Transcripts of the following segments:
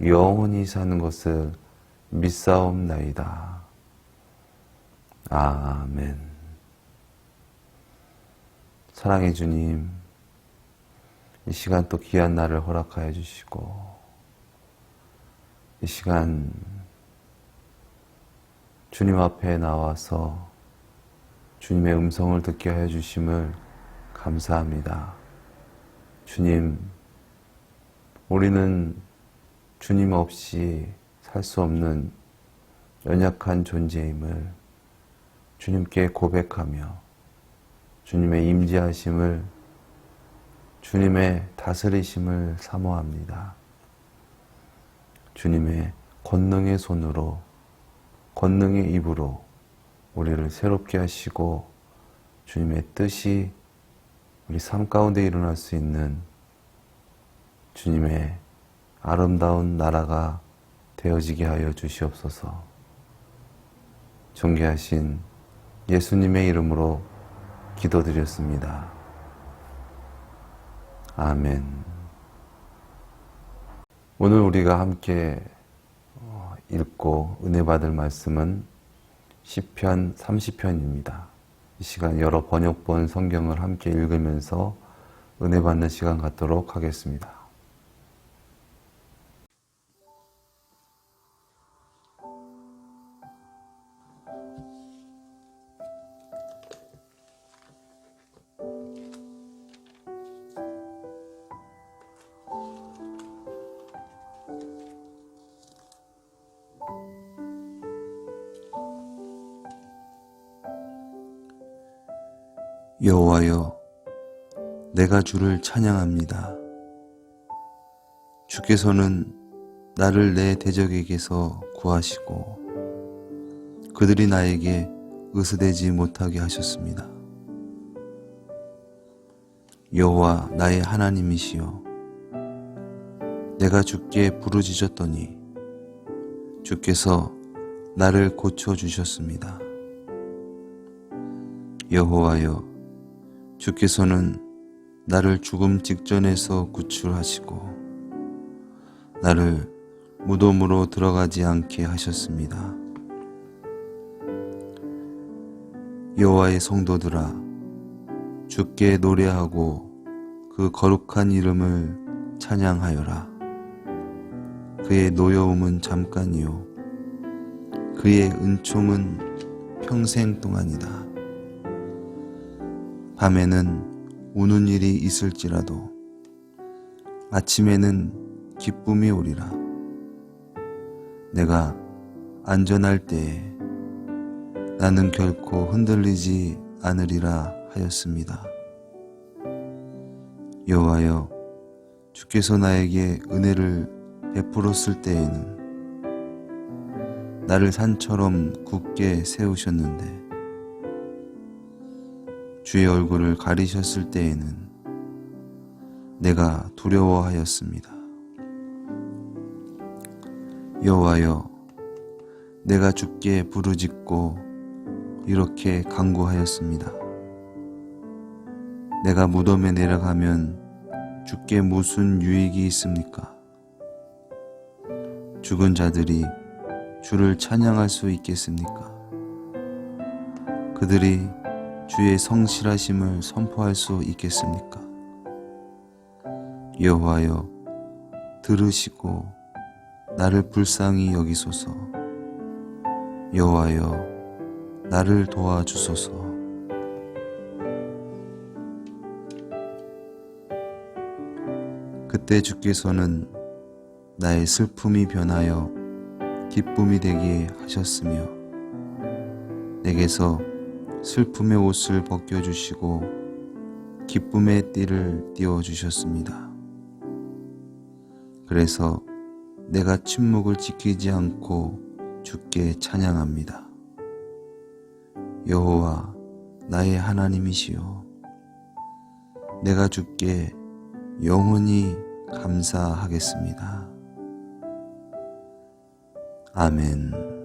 영원히 사는 것을 믿사옵나이다. 아멘. 사랑해 주님, 이 시간 또 귀한 날을 허락하여 주시고, 이 시간 주님 앞에 나와서 주님의 음성을 듣게 하여 주심을 감사합니다. 주님, 우리는 주님 없이 살 수 없는 연약한 존재임을 주님께 고백하며 주님의 임재하심을 주님의 다스리심을 사모합니다. 주님의 권능의 손으로 권능의 입으로 우리를 새롭게 하시고 주님의 뜻이 우리 삶 가운데 일어날 수 있는 주님의 아름다운 나라가 되어지게 하여 주시옵소서. 존귀하신 예수님의 이름으로 기도드렸습니다. 아멘. 오늘 우리가 함께 어, 읽고 은혜 받을 말씀은 시편 30편입니다. 이 시간 여러 번역본 성경을 함께 읽으면서 은혜 받는 시간 갖도록 하겠습니다. 여호와여, 내가 주를 찬양합니다. 주께서는 나를 내 대적에게서 구하시고 그들이 나에게 의스되지 못하게 하셨습니다. 여호와 나의 하나님이시여, 내가 주께 부르짖었더니 주께서 나를 고쳐 주셨습니다. 여호와여, 주께서는 나를 죽음 직전에서 구출하시고 나를 무덤으로 들어가지 않게 하셨습니다. 여호와의 성도들아 주께 노래하고 그 거룩한 이름을 찬양하여라. 그의 노여움은 잠깐이요 그의 은총은 평생 동안이다. 밤에는 우는 일이 있을지라도 아침에는 기쁨이 오리라. 내가 안전할 때에 나는 결코 흔들리지 않으리라 하였습니다. 여호와여, 주께서 나에게 은혜를 베풀었을 때에는 나를 산처럼 굳게 세우셨는데 주의 얼굴을 가리셨을 때에는 내가 두려워하였습니다. 여호와여, 내가 주께 부르짖고 이렇게 간구하였습니다. 내가 무덤에 내려가면 주께 무슨 유익이 있습니까? 죽은 자들이 주를 찬양할 수 있겠습니까? 그들이 주의 성실하심을 선포할 수 있겠습니까? 여호와여 들으시고 나를 불쌍히 여기소서. 여호와여, 나를 도와주소서. 그때 주께서는 나의 슬픔이 변하여 기쁨이 되게 하셨으며 내게서 슬픔의 옷을 벗겨주시고 기쁨의 띠를 띄워주셨습니다. 그래서 내가 침묵을 지키지 않고 주께 찬양합니다. 여호와 나의 하나님이시여 내가 주께 영원히 감사하겠습니다. 아멘.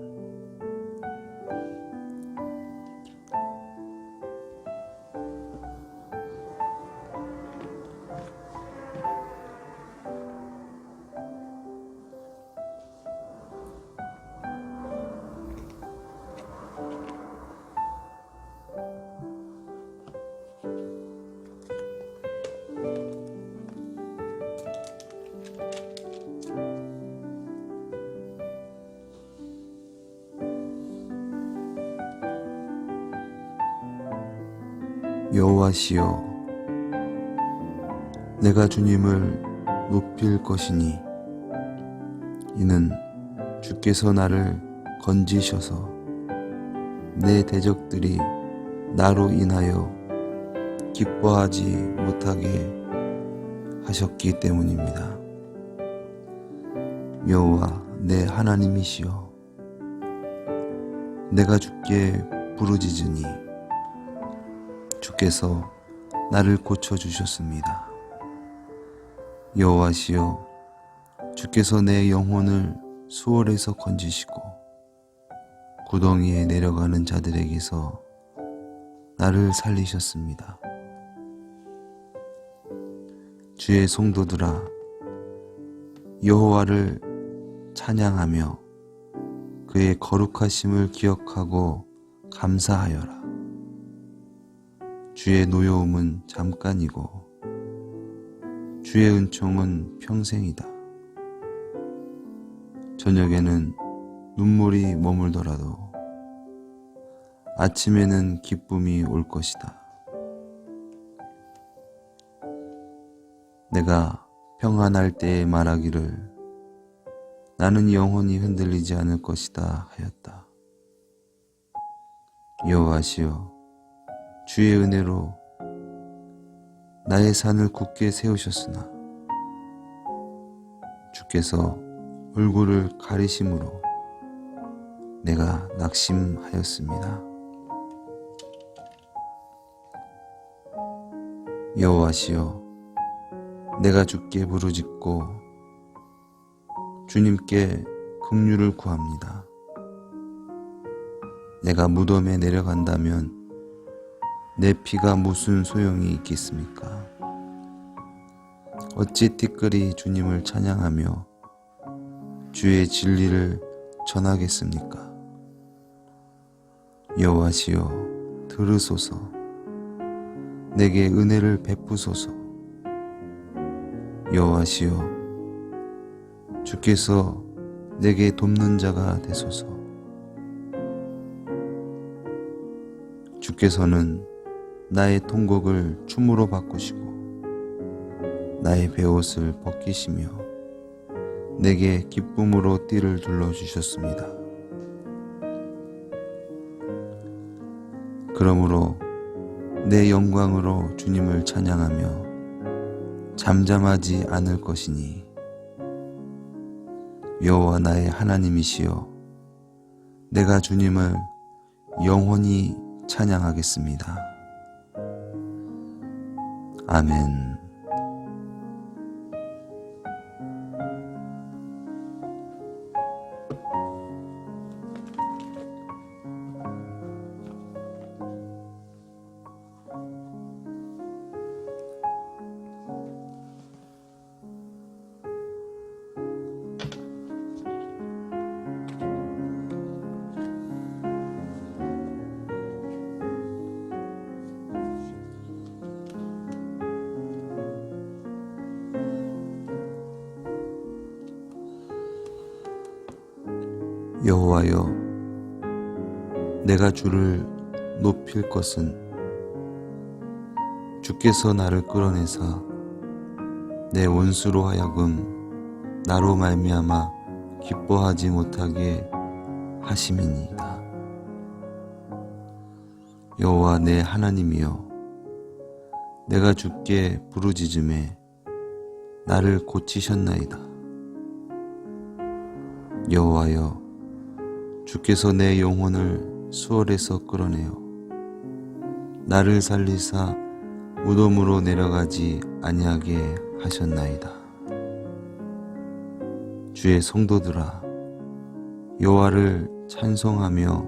여호와시여 내가 주님을 높일 것이니 이는 주께서 나를 건지셔서 내 대적들이 나로 인하여 기뻐하지 못하게 하셨기 때문입니다. 여호와 내 하나님이시여 내가 주께 부르짖으니 주께서 나를 고쳐 주셨습니다. 여호와시여 주께서 내 영혼을 수월에서 건지시고 구덩이에 내려가는 자들에게서 나를 살리셨습니다. 주의 성도들아 여호와를 찬양하며 그의 거룩하심을 기억하고 감사하여라. 주의 노여움은 잠깐이고 주의 은총은 평생이다. 저녁에는 눈물이 머물더라도 아침에는 기쁨이 올 것이다. 내가 평안할 때에 말하기를 나는 영원히 흔들리지 않을 것이다 하였다. 여호와시여 주의 은혜로 나의 산을 굳게 세우셨으나 주께서 얼굴을 가리심으로 내가 낙심하였습니다. 여호와시여 내가 주께 부르짖고 주님께 긍휼을 구합니다. 내가 무덤에 내려간다면 내 피가 무슨 소용이 있겠습니까? 어찌 티끌이 주님을 찬양하며 주의 진리를 전하겠습니까? 여호와시여 들으소서 내게 은혜를 베푸소서 여호와시여 주께서 내게 돕는 자가 되소서 주께서는 나의 통곡을 춤으로 바꾸시고 나의 베옷을 벗기시며 내게 기쁨으로 띠를 둘러 주셨습니다. 그러므로 내 영광으로 주님을 찬양하며 잠잠하지 않을 것이니 여호와 나의 하나님이시여 내가 주님을 영원히 찬양하겠습니다. 아멘. 여호와여 내가 주를 높일 것은 주께서 나를 끌어내사 내 원수로 하여금 나로 말미암아 기뻐하지 못하게 하심이니이다. 여호와 내 하나님이여 내가 주께 부르짖음에 나를 고치셨나이다. 여호와여 주께서 내 영혼을 수월에서 끌어내어 나를 살리사 무덤으로 내려가지 아니하게 하셨나이다. 주의 성도들아 여호와를 찬송하며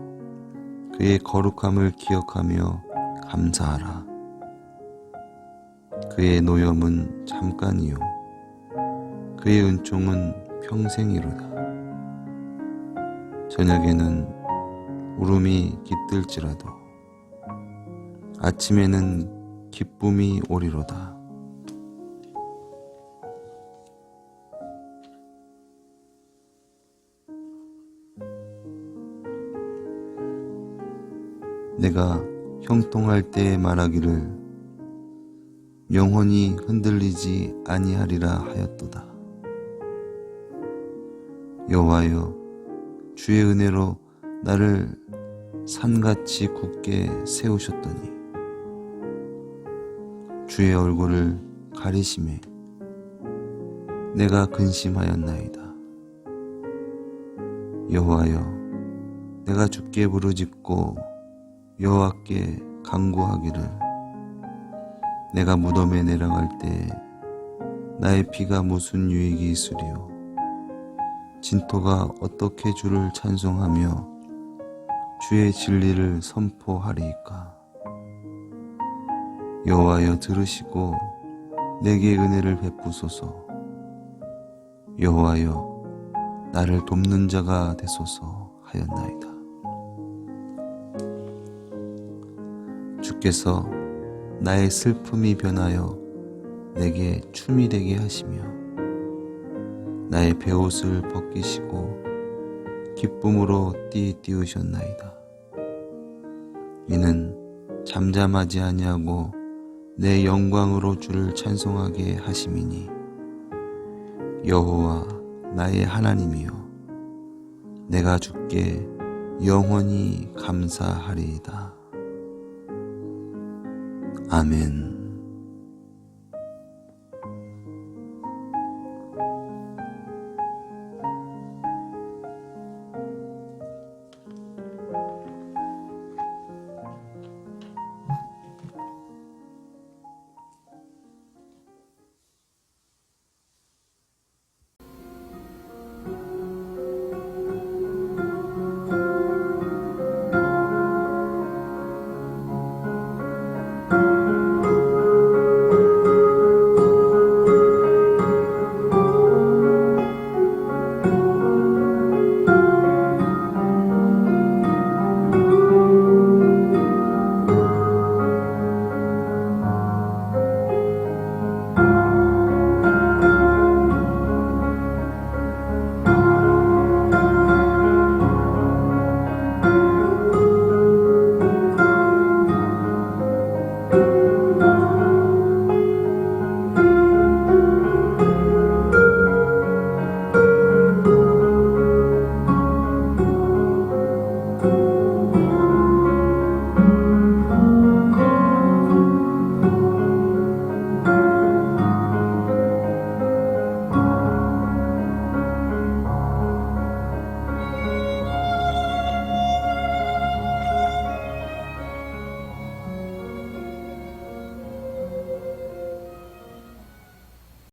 그의 거룩함을 기억하며 감사하라. 그의 노염은 잠깐이요 그의 은총은 평생이로다. 저녁에는 울음이 깃들지라도 아침에는 기쁨이 오리로다. 내가 형통할 때에 말하기를 영원히 흔들리지 아니하리라 하였도다. 여호와여 주의 은혜로 나를 산같이 굳게 세우셨더니 주의 얼굴을 가리심에 내가 근심하였나이다. 여호와여 내가 주께 부르짖고 여호와께 간구하기를 내가 무덤에 내려갈 때 나의 피가 무슨 유익이 있으리요 진토가 어떻게 주를 찬송하며 주의 진리를 선포하리이까? 여호와여 들으시고 내게 은혜를 베푸소서. 여호와여 나를 돕는 자가 되소서 하였나이다. 주께서 나의 슬픔이 변하여 내게 춤이 되게 하시며 나의 베옷을 벗기시고 기쁨으로 띠 띄우셨나이다. 이는 잠잠하지 아니하고 내 영광으로 주를 찬송하게 하심이니 여호와 나의 하나님이여 내가 주께 영원히 감사하리이다. 아멘.